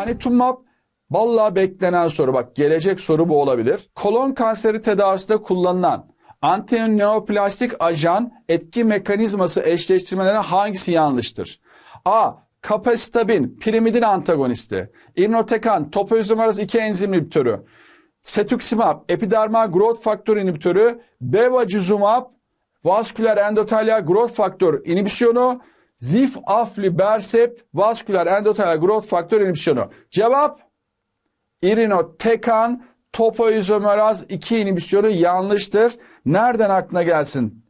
Panitumab vallahi beklenen soru. Bak gelecek soru bu olabilir. Kolon kanseri tedavisinde kullanılan antineoplastik ajan etki mekanizması eşleştirmelerine hangisi yanlıştır? A. Kapasitabin, pirimidin antagonisti. İrinotekan, topoizomeraz 2 enzim inhibitörü. Cetuximab, epidermal growth faktör inhibitörü. Bevacizumab, vasküler endotelial growth faktör inhibisyonu. Zif aflibercept, vasküler endotelial growth faktör inhibisyonu. Cevap irinotekan, topoizomeraz 2 inhibisyonu yanlıştır. Nereden aklına gelsin?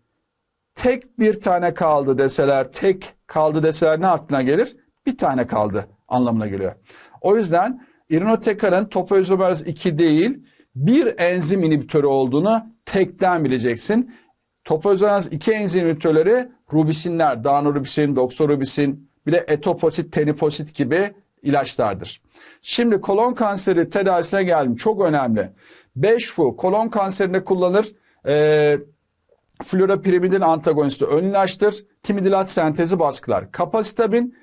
tek bir tane kaldı deseler, tek kaldı deseler ne aklına gelir? Bir tane kaldı anlamına geliyor. O yüzden irinotekanın topoizomeraz 2 değil, bir enzim inhibitörü olduğunu tekten bileceksin. Topoizomeraz 2 enzim inhibitörleri rubisinler, danorubisin, doksorubisin, bir de etoposit, teniposit gibi ilaçlardır. Şimdi kolon kanseri tedavisine geldim. Çok önemli. 5FU kolon kanserinde kullanır. Ee, Fluoropirimidin antagonisti ön ilaçtır. Timidilat sentezi baskılar. Kapasitabin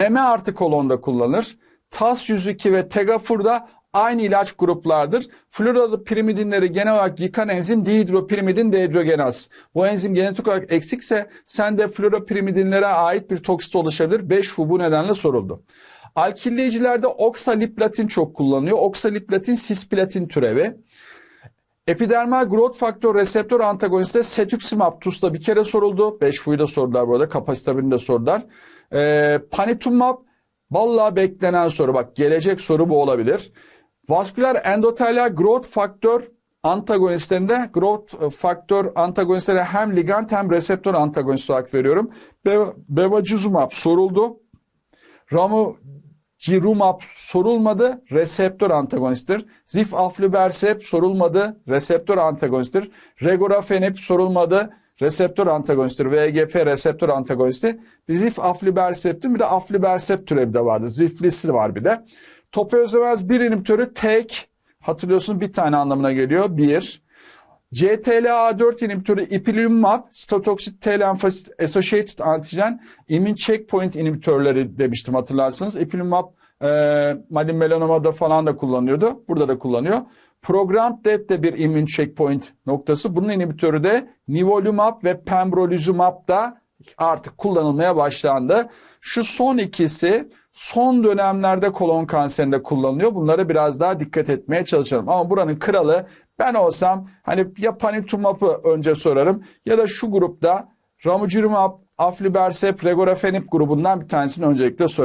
meme artı kolonda kullanılır. TAS 102 ve Tegafur'da aynı ilaç gruplardır. Fluoropirimidinleri genel olarak yıkan enzim dihidropirimidin dehidrogenaz. Bu enzim genetik olarak eksikse sende fluoropirimidinlere ait bir toksit oluşabilir. 5 fu bu nedenle soruldu. Alkilleyicilerde oksaliplatin çok kullanılıyor. Oksaliplatin sisplatin türevi. Epidermal growth faktör reseptör antagonisti cetuximab TUS'ta bir kere soruldu. 5 fuyu da sordular bu arada. Kapasitabini de sordular. Ee, panitumab vallahi beklenen soru. Bak gelecek soru bu olabilir. Vasküler endotelial growth faktör antagonistlerinde growth faktör antagonistleri hem ligand hem reseptör antagonist olarak veriyorum. Be bevacizumab soruldu. Ramucirumab sorulmadı. Reseptör antagonisttir. Zifaflibercept sorulmadı. Reseptör antagonisttir. Regorafenib sorulmadı. Reseptör antagonisttir. VEGF reseptör antagonisti. Bir zifaflibercept'in bir de aflibercept türevi de vardı. Ziflisi var bir de. Topoizomeraz 1 inhibitörü tek. Hatırlıyorsunuz bir tane anlamına geliyor. Bir. CTLA4 inhibitörü ipilimumab, sitotoxik T lenfosit associated antigen, immune checkpoint inhibitörleri demiştim hatırlarsınız. Ipilimumab e, maligne melanomada falan da kullanıyordu. Burada da kullanıyor. Programmed Death de bir immune checkpoint noktası. Bunun inhibitörü de nivolumab ve pembrolizumab da artık kullanılmaya başlandı. Şu son ikisi son dönemlerde kolon kanserinde kullanılıyor. Bunlara biraz daha dikkat etmeye çalışalım. Ama buranın kralı ben olsam hani ya panitumab'ı önce sorarım ya da şu grupta ramucirumab, aflibercept, regorafenib grubundan bir tanesini öncelikle sorarım.